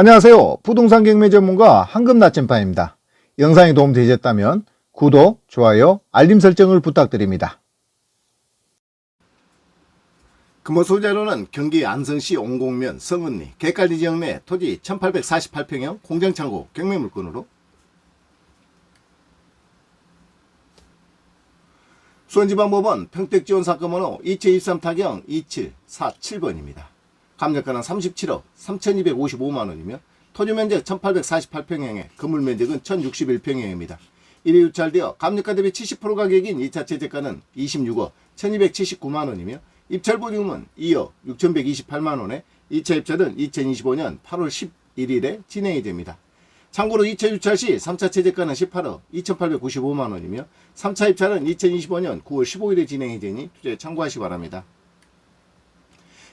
안녕하세요. 부동산 경매 전문가 황금 나침반입니다. 영상이 도움되셨다면 구독, 좋아요, 알림 설정을 부탁드립니다. 금호 소재로는 경기 안성시 옹곡면 성은리 개깔리 지역 내 토지 1848평형 공장창고 경매 물건으로 수원지방법원 평택지원 사건 번호 2023 타경 2747번입니다. 감정가는 37억 3255만원이며 토지 면적 1848평형에 건물 면적은 1061평형입니다. 이에 유찰되어 감정가 대비 70% 가격인 2차 최저가는 26억 1279만원이며 입찰 보증금은 2억 6128만원에 2차 입찰은 2025년 8월 11일에 진행이 됩니다. 참고로 2차 유찰 시 3차 최저가는 18억 2895만원이며 3차 입찰은 2025년 9월 15일에 진행이 되니 투자에 참고하시 기 바랍니다.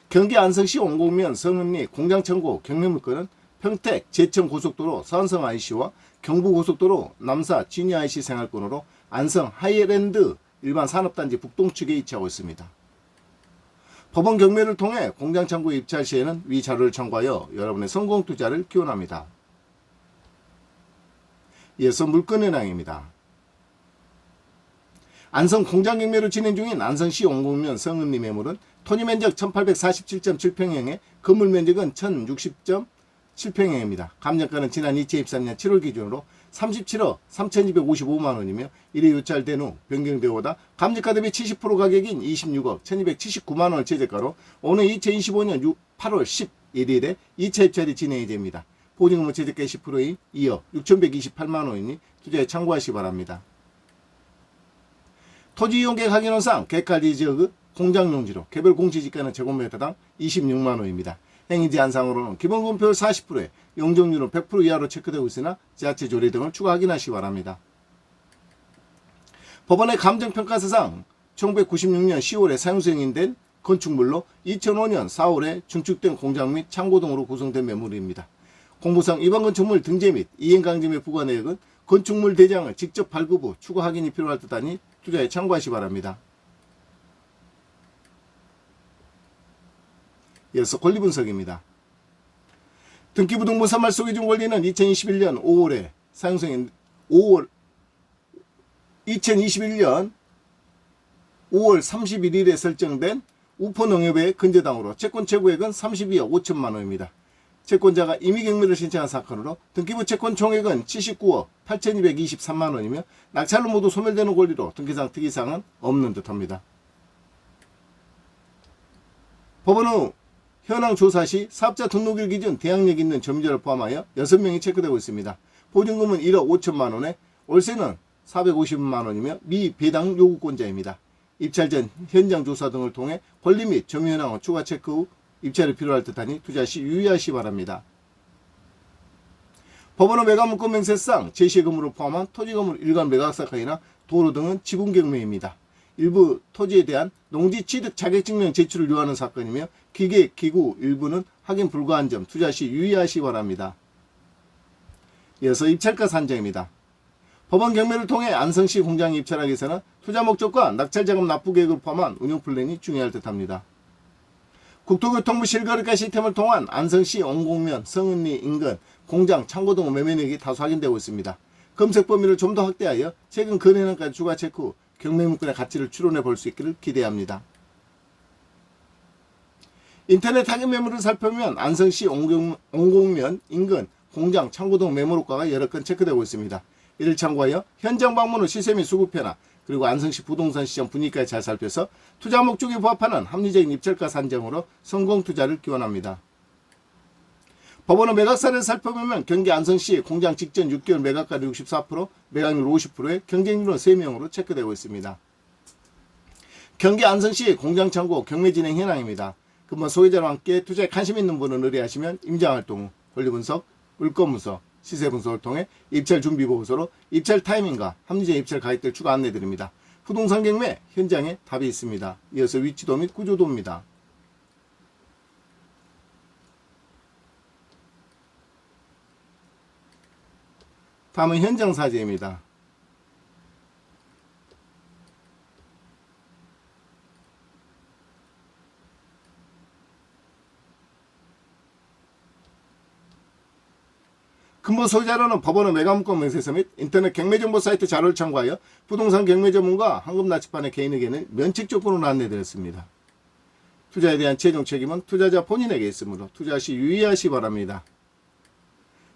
경기 안성시 원곡면 성읍리 공장천고 경매물건은 평택 제천 고속도로 서안성 IC와 경부 고속도로 남사 지니 IC 생활권으로 안성 하이랜드 일반 산업단지 북동측에 위치하고 있습니다. 법원 경매를 통해 공장창고 입찰 시에는 위 자료를 참고하여 여러분의 성공 투자를 기원합니다. 이어서 물건 현황입니다. 안성 공장 경매로 진행 중인 안성시 원곡면 성읍리 매물은 토지 면적 1847.7평형에 건물 면적은 1060.7평형입니다. 감정가는 지난 2023년 7월 기준으로 37억 3,255만원이며 이래 유찰된 후 변경되어오다 감정가 대비 70% 가격인 26억 1,279만원을 최저가로 오늘 2025년 8월 11일에 2차 입찰이 진행이 됩니다. 보증금은 최저가 10%인 2억 6,128만원이니 투자에 참고하시기 바랍니다. 토지 이용객 확인원상 개칼리 지역의 공장 용지로 개별 공시지가는 제곱미터당 26만원입니다. 행위 제한상으로는 기본금표 40%에 용적률은 100% 이하로 체크되고 있으나 지하체 조례 등을 추가 확인하시기 바랍니다. 법원의 감정평가서상 1996년 10월에 사용승인된 건축물로 2005년 4월에 중축된 공장 및 창고 등으로 구성된 매물입니다. 공부상 이번 건축물 등재 및 이행강제의 부과 내역은 건축물 대장을 직접 발급 후 추가 확인이 필요할 듯하니 투자에 참고하시 기 바랍니다. 이어서 권리 분석입니다. 등기부등본 선말 소개준 권리는 2021년 5월에 사용승인 5월 2021년 5월 31일에 설정된 우포농협의 근저당으로 채권 최고액은 32억 5천만 원입니다. 채권자가 임의경매를 신청한 사건으로 등기부 채권 총액은 79억 8,223만 원이며 낙찰로 모두 소멸되는 권리로 등기상 특이사항은 없는 듯합니다. 법원 후 현황 조사 시 사업자 등록일 기준 대항력 있는 점유자를 포함하여 6명이 체크되고 있습니다. 보증금은 1억 5천만 원에 월세는 450만 원이며 미배당 요구권자입니다. 입찰 전 현장 조사 등을 통해 권리 및 점유 현황을 추가 체크 후 입찰이 필요할 듯하니 투자 시 유의하시 기 바랍니다. 법원의 매각물권 명세상 제시의 건물을 포함한 토지 건물 일반 매각사건이나 도로 등은 지분 경매입니다. 일부 토지에 대한 농지 취득 자격증명 제출을 요하는 사건이며 기계, 기구 일부는 확인 불가한 점 투자 시 유의하시 기 바랍니다. 이어서 입찰가 산정입니다. 법원 경매를 통해 안성시 공장에 입찰하기 위해서는 투자 목적과 낙찰자금 납부 계획을 포함한 운영 플랜이 중요할 듯합니다. 국토교통부 실거래가 시스템을 통한 안성시 원곡면, 성은리 인근, 공장, 창고 등 매매액이 다수 확인되고 있습니다. 검색 범위를 좀 더 확대하여 최근 거래량까지 추가 체크 후 경매물건의 가치를 추론해 볼 수 있기를 기대합니다. 인터넷 확인 매물을 살펴보면 안성시 옹곡면, 인근, 공장, 창고 등 매물효과가 여러 건 체크되고 있습니다. 이를 참고하여 현장 방문 후 시세 및 수급표나 그리고 안성시 부동산 시장 분위기까지 잘 살펴서 투자 목적에 부합하는 합리적인 입찰가 산정으로 성공 투자를 기원합니다. 법원의 매각사를 살펴보면 경기 안성시 공장 직전 6개월 매각가율 64%, 매각률 50%에 경쟁률은 3명으로 체크되고 있습니다. 경기 안성시 공장 창고 경매 진행 현황입니다. 금번 소유자와 함께 투자에 관심 있는 분은 의뢰하시면 임장활동 후 권리분석, 물건분석, 시세 분석을 통해 입찰 준비 보고서로 입찰 타이밍과 합리적 입찰 가격들 추가 안내 드립니다. 부동산 경매 현장에 답이 있습니다. 이어서 위치도 및 구조도입니다. 다음은 현장 사진입니다. 근본 소유자료는 법원의 매각문건 명세서 및 인터넷 경매정보 사이트 자료를 참고하여 부동산 경매 전문가 황금나치판의 개인에게는 면책 조건으로 안내드렸습니다. 투자에 대한 최종 책임은 투자자 본인에게 있으므로 투자 시 유의하시 기 바랍니다.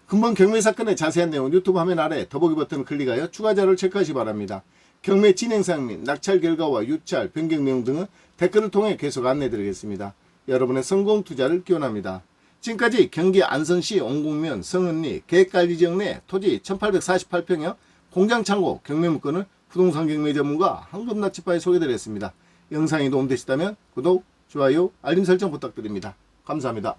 근본 경매 사건의 자세한 내용은 유튜브 화면 아래 더보기 버튼을 클릭하여 추가 자료를 체크하시 기 바랍니다. 경매 진행 사항 및 낙찰 결과와 유찰, 변경 내용 등은 댓글을 통해 계속 안내드리겠습니다. 여러분의 성공 투자를 기원합니다. 지금까지 경기 안성시 옹곡면 성은리 계획관리지역 내 토지 1848평형 공장 창고 경매 물건을 부동산 경매 전문가 황금나치파에 소개드렸습니다. 영상이 도움되시다면 구독, 좋아요, 알림 설정 부탁드립니다. 감사합니다.